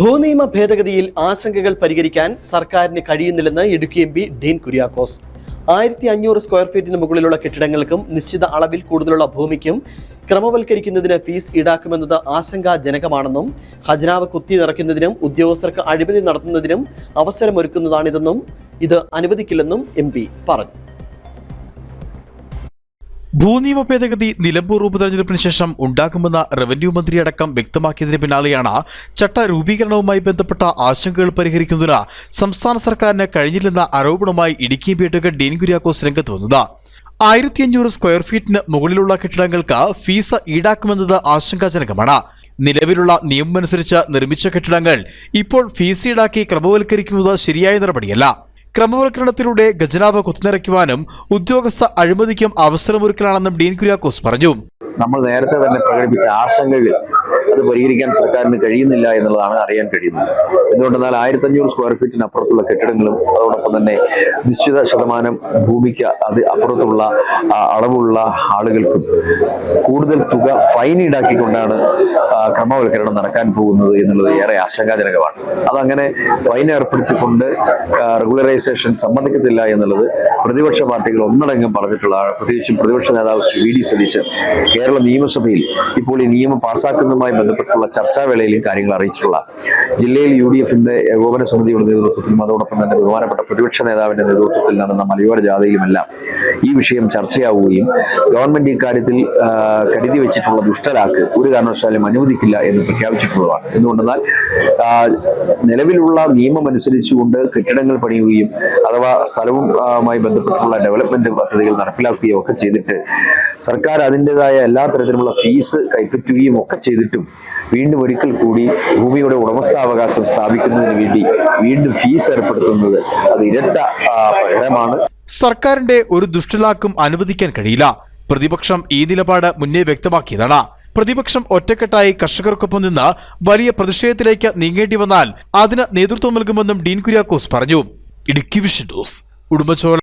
ഭൂനിയമ ഭേദഗതിയിൽ ആശങ്കകൾ പരിഹരിക്കാൻ സർക്കാരിന് കഴിയുന്നില്ലെന്ന് ഇടുക്കി എം പി ഡീൻ കുര്യാക്കോസ്. ആയിരത്തി അഞ്ഞൂറ് സ്ക്വയർ ഫീറ്റിന് മുകളിലുള്ള കെട്ടിടങ്ങൾക്കും നിശ്ചിത അളവിൽ കൂടുതലുള്ള ഭൂമിക്കും ക്രമവൽക്കരിക്കുന്നതിന് ഫീസ് ഈടാക്കുമെന്നത് ആശങ്കാജനകമാണെന്നും ഖജനാവ് കുത്തി നിറയ്ക്കുന്നതിനും ഉദ്യോഗസ്ഥർക്ക് അഴിമതി നടത്തുന്നതിനും അവസരമൊരുക്കുന്നതാണിതെന്നും ഇത് അനുവദിക്കില്ലെന്നും എം പറഞ്ഞു. ഭൂനിയമ ഭേദഗതി നിലമ്പൂർ ഉപതെരഞ്ഞെടുപ്പിന് ശേഷം ഉണ്ടാകുമെന്ന റവന്യൂ മന്ത്രിയടക്കം വ്യക്തമാക്കിയതിന് പിന്നാലെയാണ് ചട്ട രൂപീകരണവുമായി ബന്ധപ്പെട്ട ആശങ്കകൾ പരിഹരിക്കുന്നതിന് സംസ്ഥാന സർക്കാരിന് കഴിഞ്ഞില്ലെന്ന ആരോപണവുമായി ഇടുക്കി പേട്ടുക ഡീൻ കുര്യാക്കോസ് രംഗത്ത് വന്നത്. ആയിരത്തി അഞ്ഞൂറ് സ്ക്വയർ ഫീറ്റിന് മുകളിലുള്ള കെട്ടിടങ്ങൾക്ക് ഫീസ് ഈടാക്കുമെന്നത് ആശങ്കാജനകമാണ്. നിലവിലുള്ള നിയമമനുസരിച്ച് നിർമ്മിച്ച കെട്ടിടങ്ങൾ ഇപ്പോൾ ഫീസ് ഈടാക്കി ക്രമവൽക്കരിക്കുന്നത് ശരിയായ നടപടിയല്ല. ക്രമവൽക്കരണത്തിലൂടെ ഖജനാവ് കുത്തിനിറയ്ക്കുവാനും ഉദ്യോഗസ്ഥ അഴിമതിക്കും അവസരമൊരുക്കലാണെന്നും ഡീൻ കുര്യാക്കോസ് പറഞ്ഞു. നമ്മൾ നേരത്തെ തന്നെ പ്രകടിപ്പിച്ച ആശങ്കകൾ അത് പരിഹരിക്കാൻ സർക്കാരിന് കഴിയുന്നില്ല എന്നുള്ളതാണ് അറിയാൻ കഴിയുന്നത്. എന്തുകൊണ്ടെന്നാൽ ആയിരത്തി അഞ്ഞൂറ് സ്ക്വയർ ഫീറ്റിന് അപ്പുറത്തുള്ള കെട്ടിടങ്ങളും അതോടൊപ്പം തന്നെ നിശ്ചിത ശതമാനം ഭൂമിക്ക് അത് അപ്പുറത്തുള്ള അളവുള്ള ആളുകൾക്കും കൂടുതൽ തുക ഫൈൻ ഈടാക്കിക്കൊണ്ടാണ് ക്രമവൽക്കരണം നടക്കാൻ പോകുന്നത് എന്നുള്ളത് ഏറെ ആശങ്കാജനകമാണ്. അതങ്ങനെ ഫൈൻ ഏർപ്പെടുത്തിക്കൊണ്ട് റെഗുലറൈസേഷൻ സമ്മതിക്കത്തില്ല എന്നുള്ളത് പ്രതിപക്ഷ പാർട്ടികൾ ഒന്നടങ്കം പറഞ്ഞിട്ടുള്ള പ്രത്യേകിച്ചും പ്രതിപക്ഷ നേതാവ് ശ്രീ വി ഡി സതീശൻ കേരള നിയമസഭയിൽ ഇപ്പോൾ ഈ നിയമം പാസ്സാക്കുന്നതുമായി ബന്ധപ്പെട്ടുള്ള ചർച്ചാവേളയിലും കാര്യങ്ങൾ അറിയിച്ചിട്ടുള്ള ജില്ലയിൽ യു ഡി എഫിന്റെ ഏകോപന സമിതിയുടെ നേതൃത്വത്തിലും അതോടൊപ്പം തന്നെ ബഹുമാനപ്പെട്ട പ്രതിപക്ഷ നേതാവിന്റെ നേതൃത്വത്തിൽ നടന്ന മലയോര ജാഥയിലുമെല്ലാം ഈ വിഷയം ചർച്ചയാവുകയും ഗവൺമെന്റ് ഇക്കാര്യത്തിൽ കരുതി വെച്ചിട്ടുള്ള ദുഷ്ടരാക്ക് ഒരു കാരണവശാലും അനുവദിക്കില്ല എന്ന് പ്രഖ്യാപിച്ചിട്ടുള്ളതാണ്. എന്തുകൊണ്ടെന്നാൽ നിലവിലുള്ള നിയമം അനുസരിച്ചുകൊണ്ട് കെട്ടിടങ്ങൾ പണിയുകയും അഥവാ സ്ഥലവുമായി ബന്ധപ്പെട്ടുള്ള ഡെവലപ്മെന്റ് പദ്ധതികൾ നടപ്പിലാക്കുകയും ഒക്കെ ചെയ്തിട്ട് സർക്കാർ അതിന്റെതായ എല്ലാ തരത്തിലുമുള്ള ഫീസ് കൈപ്പറ്റുകയും ഒക്കെ ചെയ്തിട്ടും വീണ്ടും ഒരിക്കൽ കൂടി ഭൂമിയുടെ ഉടമസ്ഥാവകാശം സ്ഥാപിക്കുന്നതിന് വേണ്ടി വീണ്ടും ഫീസ് ഏർപ്പെടുത്തുന്നത് അത് ഇരട്ട പ്രകടമാണ് സർക്കാരിന്റെ ഒരു ദുഷ്ടലാക്കും അനുവദിക്കാൻ കഴിയില്ല. പ്രതിപക്ഷം ഈ നിലപാട് മുന്നേ വ്യക്തമാക്കിയതാണ്. പ്രതിപക്ഷം ഒറ്റക്കെട്ടായി കർഷകർക്കൊപ്പം നിന്ന് വലിയ പ്രതിഷേധത്തിലേക്ക് നീങ്ങേണ്ടി വന്നാൽ അതിന് നേതൃത്വം നൽകുമെന്നും ഡീൻ കുര്യാക്കോസ് പറഞ്ഞു. Idukki vision news ഉടുമ്പച്ചോല